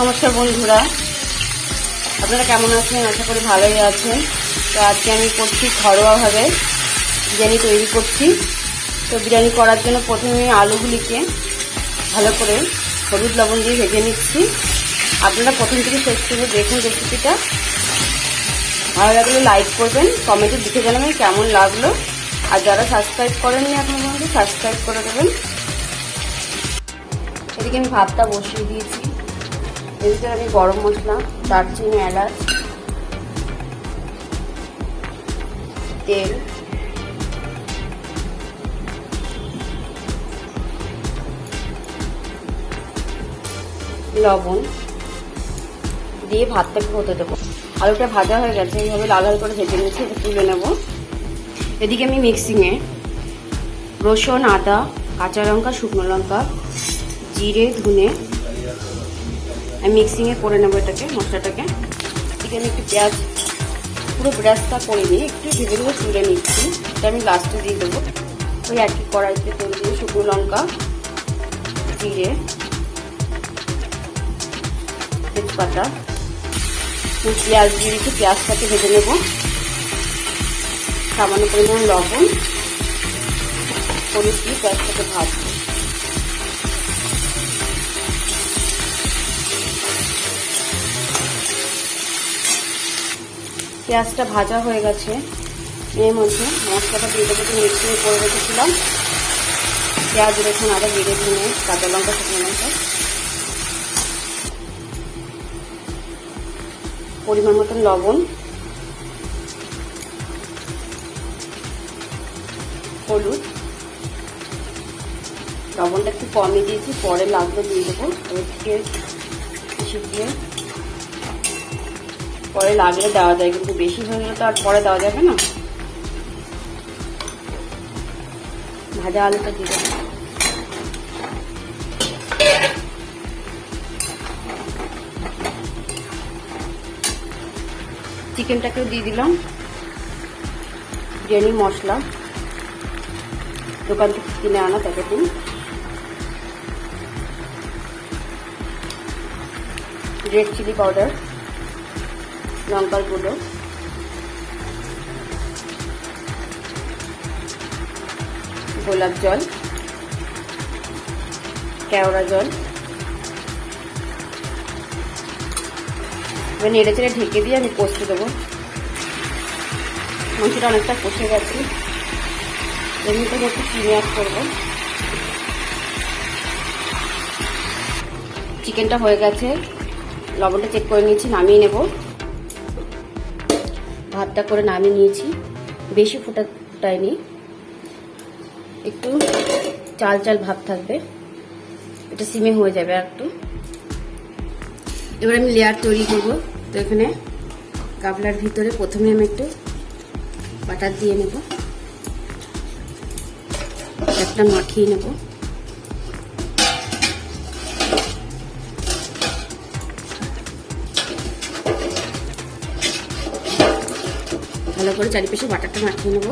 নমস্কার বন্ধুরা। আপনারা কেমন আছেন? আশা করি ভালোই আছেন। তো আজকে আমি করছি ঘরোয়াভাবে বিরিয়ানি তৈরি করছি। তো বিরিয়ানি করার জন্য প্রথমে আলুগুলিকে ভালো করে হলুদ লবণ দিয়ে ভেজে নিচ্ছি। আপনারা প্রথম থেকে শেষ করে দেখুন রেসিপিটা ভালো লাগলে লাইক করবেন কমেন্টে লিখে জানাবেন কেমন লাগল। আর যারা সাবস্ক্রাইব করেননি এখন পর্যন্ত সাবস্ক্রাইব করে দেবেন। এদিকে আমি ভাতটা বসিয়ে দিয়েছি। এদিকে আমি গরম মশলা, দারচিনি, এলাচ, তেল, লবণ দিয়ে ভাতটাকে হতে দেবো। আলুটা ভাজা হয়ে গেছে, এইভাবে লাল লাল করে ভেজে নিয়েছি তুলে নেব। এদিকে আমি মিক্সিংয়ে রসুন, আদা, কাঁচা লঙ্কা, শুকনো লঙ্কা, জিরে, ধনে আমি মিক্সিংয়ে করে নেব এটাকে, মশলাটাকে। আমি একটু পেঁয়াজ, পুরো ব্রাশটা করে নিয়ে একটু ভেজে ভেজে তুলে নিচ্ছি। এটা আমি লাস্টে দিয়ে দেবো। ওই একই কড়াইতে তেল দিয়ে শুকনো লঙ্কা, জিরে, তেজপাতা পেঁয়াজ দিয়ে দিচ্ছি পেঁয়াজটাকে ভেজে নেব। সামান্য পরিমাণ লবণ, হলুদ দিয়ে পেঁয়াজটাকে ভাজবো। পেঁয়াজটা ভাজা হয়ে গেছে। এর মধ্যে মশলাটা দিয়ে দেবো মিক্সিং করে রেখেছিলাম। পেঁয়াজ রসুন আদা বেড়ে দিয়ে কাঁচা লঙ্কা শুকনো লঙ্কা। পরিমাণ মতন লবণ। হলুদ। লবণটা একটু কমই দিয়েছি, পরে লাগবে দিয়ে দেবো। ওদিকে বেশি দিয়ে পরে লাগলে দেওয়া যায়, কিন্তু বেশি হয়ে তো আর পরে দেওয়া যাবে না। ভাজা আলুটা দিয়ে চিকেনটাকেও দিয়ে দিলাম। বিরিয়ানি, মশলা। দোকান থেকে কিনে আনা প্যাকেটিং। Red chilli powder. লঙ্কার গুঁড়ো গোলাপ জল, কেওড়া জল। এবার নেড়ে চেড়ে ঢেকে দিয়ে আমি কষতে দেবো। মাংসটা অনেকটা কষে গেছে। এমনিতে একটু চিনি অ্যাড করব। চিকেনটা হয়ে গেছে। লবণটা চেক করে নিয়েছি, নামিয়ে নেব। ভাতটা করে নামিয়ে নিয়েছি। বেশি ফোটা ফোটায়নি একটু চাল চাল ভাব থাকবে। এটা সিমে হয়ে যাবে আর একটু। এবার আমি লেয়ার তৈরি করব। তো এখানে গাবলার ভিতরে প্রথমে আমি একটু বাটার দিয়ে নেব। একটা মাখিয়ে নেব। ভালো করে চারিপাশে বাটারটা মাখিয়ে নেব।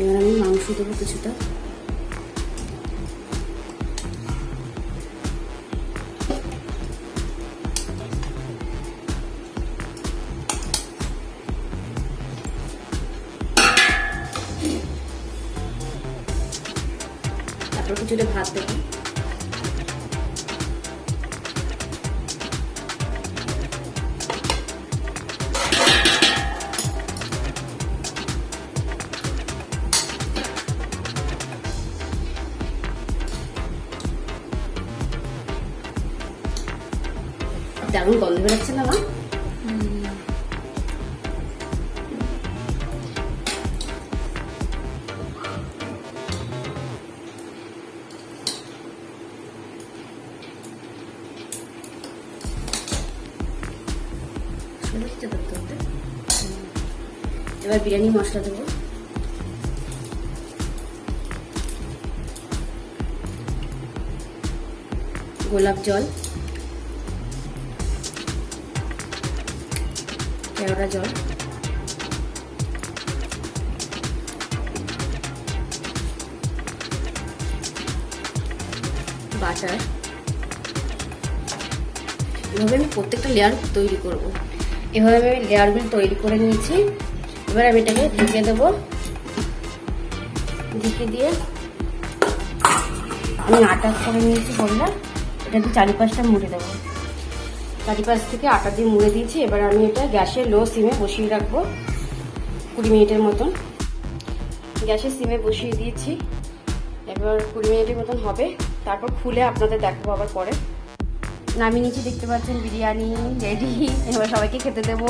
এবার আমি মাংস দেবো কিছুটা। তারপর কিছুটা ভাত দেবো। দারুণ গন্ধ বেরোচ্ছে না মা? এবার বিরিয়ানি মশলা দেবো। গোলাপ জল। কেওড়া জল। বাটার। এভাবে আমি প্রত্যেকটা লেয়ার তৈরি করব। এভাবে আমি লেয়ারগুলো তৈরি করে নিয়েছি। এবার আমি এটাকে ঢেকে দেবো। ঢেকে দিয়ে আমি আটা করে নিয়েছি বললাম এটাকে চারিপাশটা মুড়ে দেবো। চারিপাশ থেকে আটা দিয়ে মুড়ে দিয়েছি। এবার আমি এটা গ্যাসে লো সিমে বসিয়ে রাখব কুড়ি মিনিটের মতন। গ্যাসের সিমে বসিয়ে দিয়েছি। এবার কুড়ি মিনিটের মতন হবে। তারপর খুলে আপনাদের দেখাবো আবার পরে। নামিয়ে নিচে দেখতে পাচ্ছেন বিরিয়ানি রেডি এবার সবাইকে খেতে দেবো